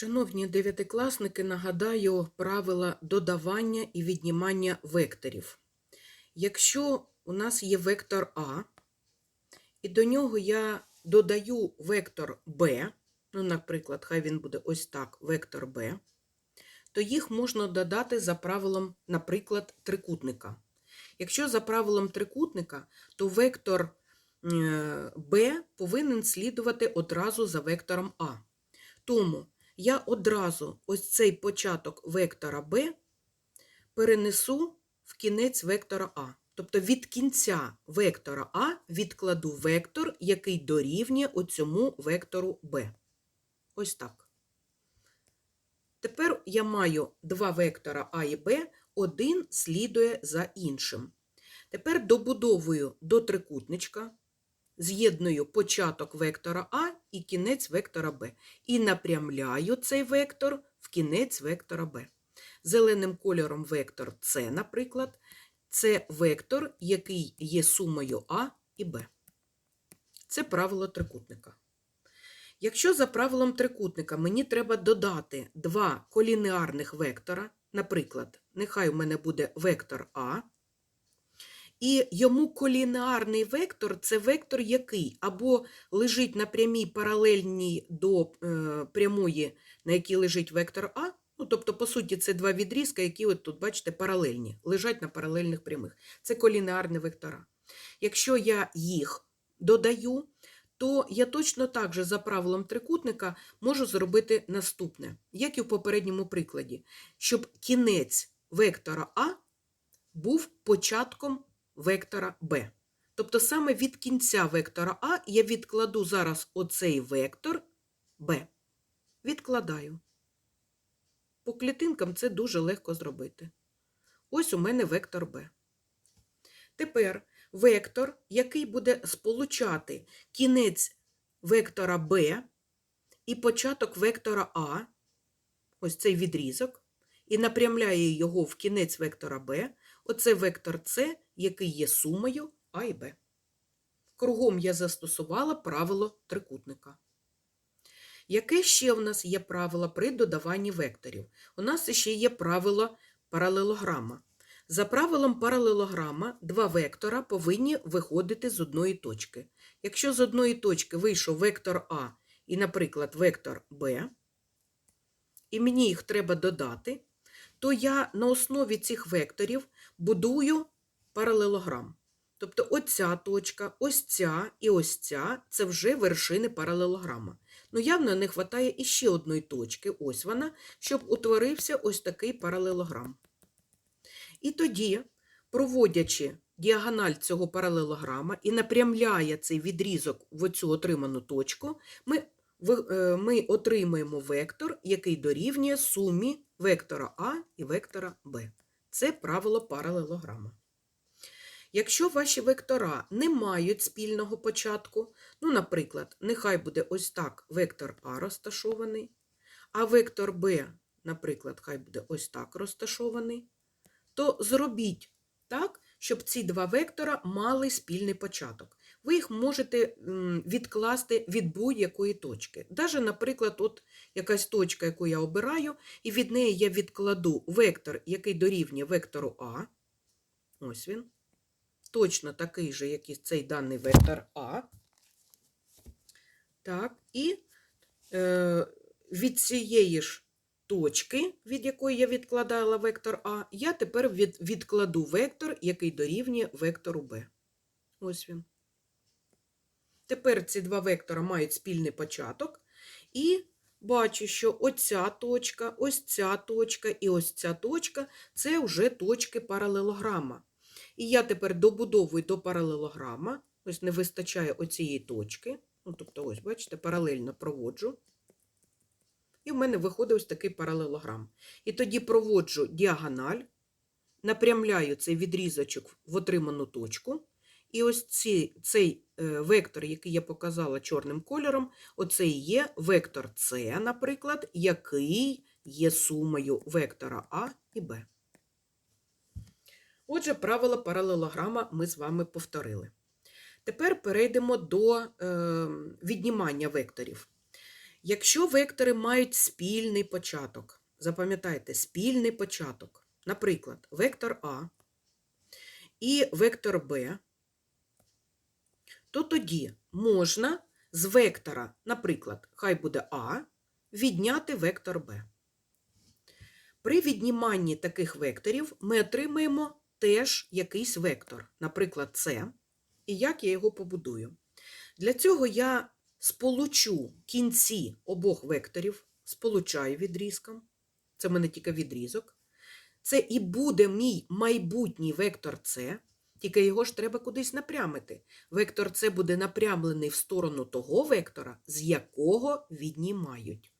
Шановні дев'ятикласники, нагадаю правила додавання і віднімання векторів. Якщо у нас є вектор А, і до нього я додаю вектор Б, ну, наприклад, хай він буде ось так, вектор Б, то їх можна додати за правилом, наприклад, трикутника. Якщо за правилом трикутника, то вектор е, Б повинен слідувати одразу за вектором А. Тому я одразу ось цей початок вектора b перенесу в кінець вектора А. Тобто від кінця вектора А відкладу вектор, який дорівнює оцьому вектору b. Ось так. Тепер я маю два вектора А і Б, один слідує за іншим. Тепер добудовую до трикутничка, з'єдную початок вектора А і кінець вектора Б. І напрямляю цей вектор в кінець вектора Б. Зеленим кольором вектор С, наприклад, це вектор, який є сумою А і Б. Це правило трикутника. Якщо за правилом трикутника мені треба додати два колінеарних вектора, наприклад, нехай у мене буде вектор А, і йому колінеарний вектор це вектор, який або лежить на прямій паралельній до е, прямої, на якій лежить вектор А. Ну, тобто, по суті, це два відрізка, які от тут, бачите, паралельні, лежать на паралельних прямих. Це колінеарні вектора. Якщо я їх додаю, то я точно так же за правилом трикутника можу зробити наступне, як і в попередньому прикладі, щоб кінець вектора А був початком вектора b. Тобто саме від кінця вектора А я відкладу зараз оцей вектор b. Відкладаю. По клітинкам це дуже легко зробити. Ось у мене вектор b. Тепер вектор, який буде сполучати кінець вектора b і початок вектора А, ось цей відрізок, і напрямляє його в кінець вектора b, оце вектор С, який є сумою А і Б. Кругом я застосувала правило трикутника. Яке ще в нас є правило при додаванні векторів? У нас ще є правило паралелограма. За правилом паралелограма два вектора повинні виходити з одної точки. Якщо з одної точки вийшов вектор А і, наприклад, вектор Б, і мені їх треба додати, то я на основі цих векторів будую паралелограм. Тобто оця точка, ось ця і ось ця це вже вершини паралелограма. Ну, явно не вистачає іще одної точки, ось вона, щоб утворився ось такий паралелограм. І тоді, проводячи діагональ цього паралелограма і напрямляє цей відрізок в оцю отриману точку, ми, е, ми отримаємо вектор, який дорівнює сумі вектора А і вектора Б. Це правило паралелограма. Якщо ваші вектора не мають спільного початку, ну, наприклад, нехай буде ось так вектор А розташований, а вектор Б, наприклад, хай буде ось так розташований, то зробіть так, щоб ці два вектора мали спільний початок. Ви їх можете відкласти від будь-якої точки. Даже, наприклад, от якась точка, яку я обираю, і від неї я відкладу вектор, який дорівнює вектору А. Ось він. Точно такий же, як і цей даний вектор А. Так, і е, від цієї ж точки, від якої я відкладала вектор А, я тепер від, відкладу вектор, який дорівнює вектору Б. Ось він. Тепер ці два вектора мають спільний початок. І бачу, що оця точка, ось ця точка і ось ця точка це вже точки паралелограма. І я тепер добудовую до паралелограма. Ось не вистачає оцієї точки. Ну, тобто, ось, бачите, паралельно проводжу. І в мене виходить ось такий паралелограм. І тоді проводжу діагональ, напрямляю цей відрізочок в отриману точку. І ось ці, цей е, вектор, який я показала чорним кольором, оце і є вектор С, наприклад, який є сумою вектора А і Б. Отже, правило паралелограма ми з вами повторили. Тепер перейдемо до е, віднімання векторів. Якщо вектори мають спільний початок, запам'ятайте, спільний початок, наприклад, вектор А і вектор Б, то тоді можна з вектора, наприклад, хай буде А, відняти вектор Б. При відніманні таких векторів ми отримаємо теж якийсь вектор, наприклад, С. І як я його побудую? Для цього я сполучу кінці обох векторів, сполучаю відрізком. Це в мене тільки відрізок. Це і буде мій майбутній вектор С, тільки його ж треба кудись напрямити. Вектор С буде напрямлений в сторону того вектора, з якого віднімають.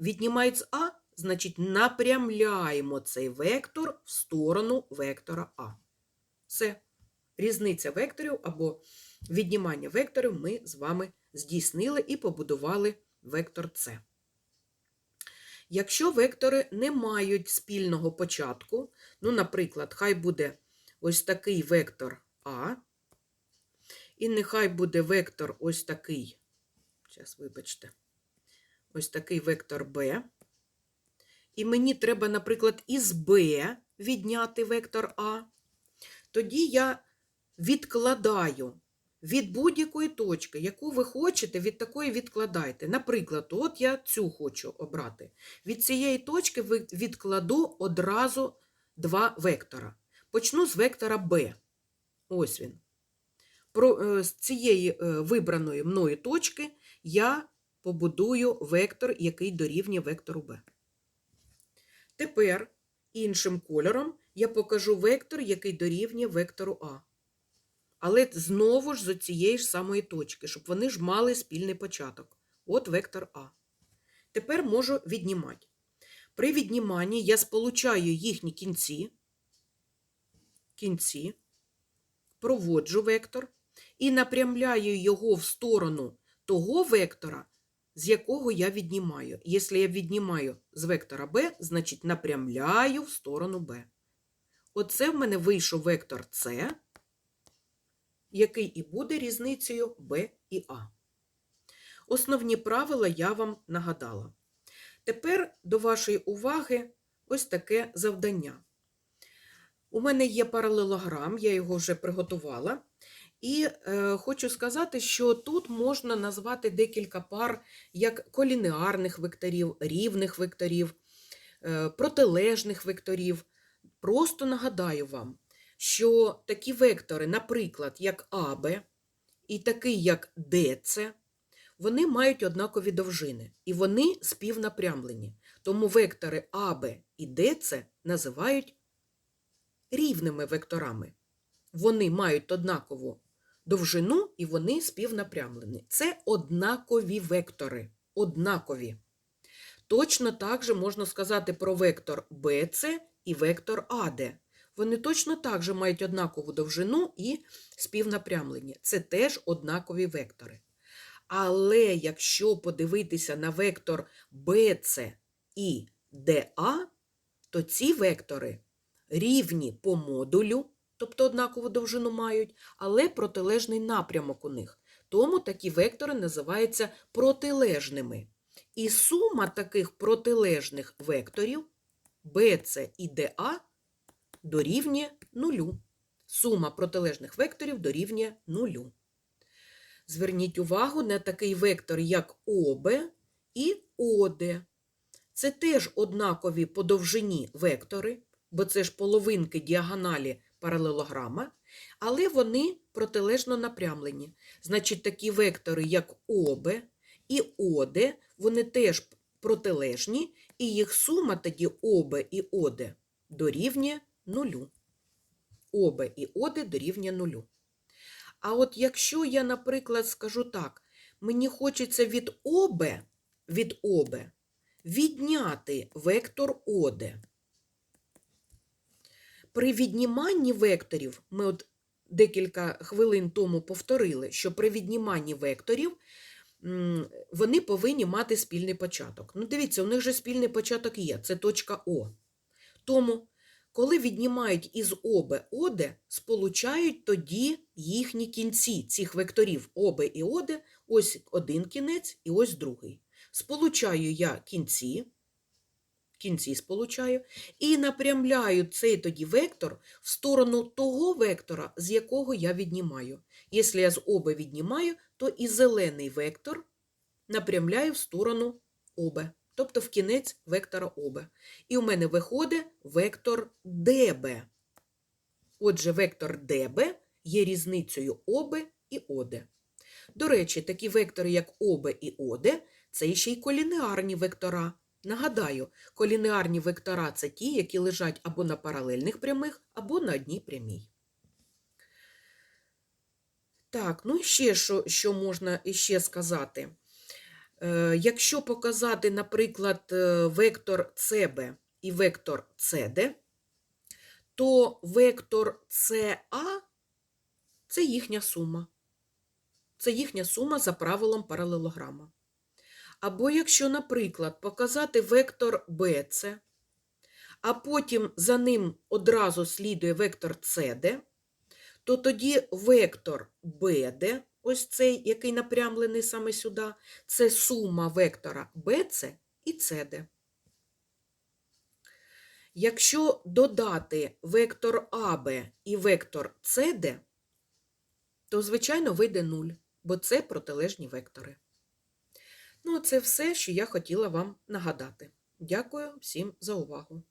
Віднімають з А, значить напрямляємо цей вектор в сторону вектора А. Все. Різниця векторів або віднімання векторів ми з вами здійснили і побудували вектор С. Якщо вектори не мають спільного початку, ну, наприклад, хай буде ось такий вектор А, і нехай буде вектор ось такий, зараз вибачте, ось такий вектор Б. І мені треба, наприклад, із Б відняти вектор А, тоді я відкладаю від будь-якої точки, яку ви хочете, від такої відкладайте. Наприклад, от я цю хочу обрати. Від цієї точки відкладу одразу два вектора. Почну з вектора b. Ось він. Про, е, з цієї е, вибраної мною точки я побудую вектор, який дорівнює вектору b. Тепер іншим кольором я покажу вектор, який дорівнює вектору А. Але знову ж з цієї ж самої точки, щоб вони ж мали спільний початок. От вектор А. Тепер можу віднімати. При відніманні я сполучаю їхні кінці, кінці, проводжу вектор і напрямляю його в сторону того вектора, з якого я віднімаю. Якщо я віднімаю з вектора b, значить напрямляю в сторону b. Оце в мене вийшов вектор С, який і буде різницею b і А. Основні правила я вам нагадала. Тепер до вашої уваги ось таке завдання. У мене є паралелограм, я його вже приготувала. І е, хочу сказати, що тут можна назвати декілька пар як колінеарних векторів, рівних векторів, е, протилежних векторів. Просто нагадаю вам, що такі вектори, наприклад, як АБ і такий, як ДЦ, вони мають однакові довжини, і вони співнапрямлені. Тому вектори АБ і ДЦ називають рівними векторами. Вони мають однакову довжину і вони співнапрямлені. Це однакові вектори. Однакові. Точно так же можна сказати про вектор BC і вектор AD. Вони точно так же мають однакову довжину і співнапрямлені. Це теж однакові вектори. Але якщо подивитися на вектор BC і DA, то ці вектори рівні по модулю, тобто однакову довжину мають, але протилежний напрямок у них. Тому такі вектори називаються протилежними. І сума таких протилежних векторів BC і DA дорівнює нулю. Сума протилежних векторів дорівнює нулю. Зверніть увагу на такий вектор, як ОБ і ОД. Це теж однакові по довжині вектори, бо це ж половинки діагоналі паралелограма, але вони протилежно напрямлені. Значить, такі вектори, як ОБ і ОД, вони теж протилежні, і їх сума тоді ОБ і ОД дорівнює нулю. ОБ і ОД дорівнює нулю. А от якщо я, наприклад, скажу так, мені хочеться від ОБ, від ОБ відняти вектор ОД. При відніманні векторів, ми от декілька хвилин тому повторили, що при відніманні векторів вони повинні мати спільний початок. Ну, дивіться, у них же спільний початок є, це точка О. Тому, коли віднімають із ОБ ОД, сполучають тоді їхні кінці цих векторів ОБ і ОД, ось один кінець і ось другий. Сполучаю я кінці, кінці сполучаю, і напрямляю цей тоді вектор в сторону того вектора, з якого я віднімаю. Якщо я з ОБ віднімаю, то і зелений вектор напрямляю в сторону ОБ, тобто в кінець вектора ОБ. І у мене виходить вектор ДБ. Отже, вектор ДБ є різницею ОБ і ОД. До речі, такі вектори, як ОБ і ОД, це ще й колінеарні вектора. Нагадаю, колінеарні вектора це ті, які лежать або на паралельних прямих, або на одній прямій. Так, ну і ще що, що можна ще сказати. Е, якщо показати, наприклад, е, вектор CB і вектор CD, то вектор CA – це їхня сума. Це їхня сума за правилом паралелограма. Або якщо, наприклад, показати вектор BC, а потім за ним одразу слідує вектор CD, то тоді вектор BD, ось цей, який напрямлений саме сюди, це сума вектора BC і CD. Якщо додати вектор AB і вектор CD, то, звичайно, вийде 0, бо це протилежні вектори. Ну, це все, що я хотіла вам нагадати. Дякую всім за увагу.